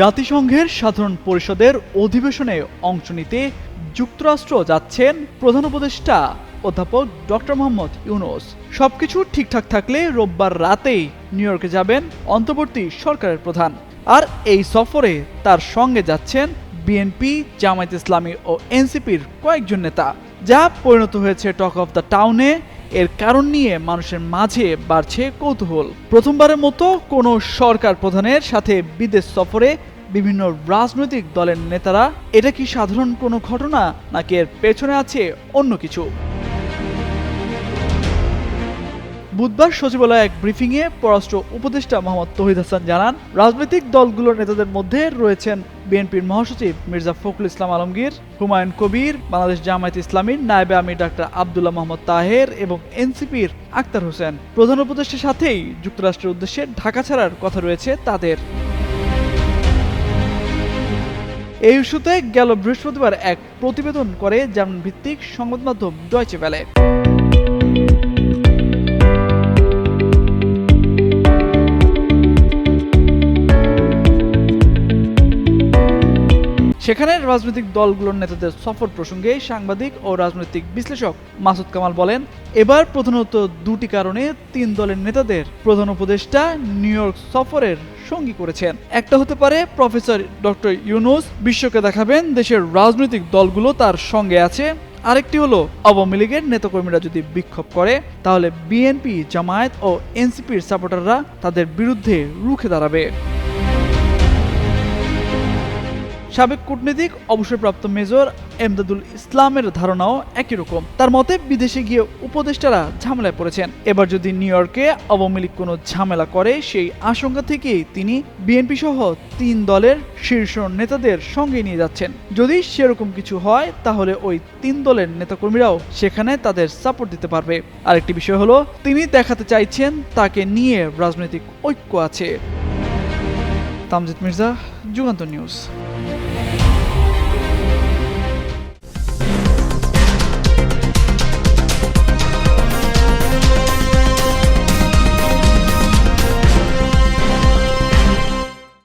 জাতিসংঘের সাধারণ পরিষদের অধিবেশনে অংশ নিতে যুক্তরাষ্ট্র যাচ্ছেন প্রধান উপদেষ্টা অধ্যাপক ডক্টর মোহাম্মদ ইউনুস। সবকিছু ঠিকঠাক থাকলে রোববার রাতেই নিউ ইয়র্কে যাবেন অন্তর্বর্তী সরকারের প্রধান। আর এই সফরে তার সঙ্গে যাচ্ছেন বিএনপি, জামায়াত ইসলামী ও এনসিপির কয়েকজন নেতা। যা পরিণত হয়েছে টক অফ দ্য টাউনে এর কারণ নিয়ে মানুষের মাঝে বাড়ছে কৌতূহল। প্রথমবারের মতো কোনো সরকার প্রধানের সাথে বিদেশ সফরে বিভিন্ন রাজনৈতিক দলের নেতারা, এটা কি সাধারণ কোনো ঘটনা নাকি এর পেছনে আছে অন্য কিছু? বুধবার সচিবালয়ে এক ব্রিফিংয়ে পররাষ্ট্র উপদেষ্টা মোহাম্মদ তহিদ হাসান জানান, রাজনৈতিক দলগুলোর নেতাদের মধ্যে রয়েছেন বিএনপির মহাসচিব মির্জা ফখরুল ইসলাম আলমগীর, হুমায়ুন কবির, বাংলাদেশ জামায়াত ইসলামীর নায়েবে আমির ডাক্তার আবদুল্লাহ মোহাম্মদ তাহের এবং এনসিপির আক্তার হোসেন। প্রধান উপদেষ্টার সাথেই যুক্তরাষ্ট্রের উদ্দেশ্যে ঢাকা ছাড়ার কথা রয়েছে তাদের। এই ইস্যুতে গেল বৃহস্পতিবার এক প্রতিবেদন করে জার্মান ভিত্তিক সংবাদ মাধ্যম ডয়চে ভ্যালে সেখানে রাজনৈতিক দলগুলোর নেতাদের সফর প্রসঙ্গে সাংবাদিক ও রাজনৈতিক বিশ্লেষক মাসুদ কামাল বলেন, এবার প্রধানত দুটি কারণে তিন দলের নেতাদের প্রধান উপদেষ্টা নিউ ইয়র্ক সফরের সঙ্গী করেছেন। একটা হতে পারে প্রফেসর ডক্টর ইউনুস বিশ্বকে দেখাবেন দেশের রাজনৈতিক দলগুলো তার সঙ্গে আছে। আরেকটি হলো আওয়ামী লীগের নেতাকর্মীরা যদি বিক্ষোভ করে, তাহলে বিএনপি জামায়াত ও এনসিপির সাপোর্টাররা তাদের বিরুদ্ধে রুখে দাঁড়াবে। সাবেক কূটনীতিক, অবসরপ্রাপ্ত মেজর এমদাদুল ইসলামের ধারণাও একই রকম। তার মতে, বিদেশে গিয়ে উপদেষ্টারা ঝামেলায় পড়েছেন। এবার যদি নিউ ইয়র্কে আওয়ামী লীগ কোনো ঝামেলা করে, সেই আশঙ্কা থেকেই তিনি বিএনপি সহ তিন দলের শীর্ষ নেতাদের সঙ্গে নিয়ে যাচ্ছেন। যদি সেরকম কিছু হয়, তাহলে ওই তিন দলের নেতাকর্মীরাও সেখানে তাদের সাপোর্ট দিতে পারবে। আরেকটি বিষয় হলো, তিনি দেখাতে চাইছেন তাকে নিয়ে রাজনৈতিক ঐক্য আছে। তামজিদ মির্জা যুগান্ত নিউজ।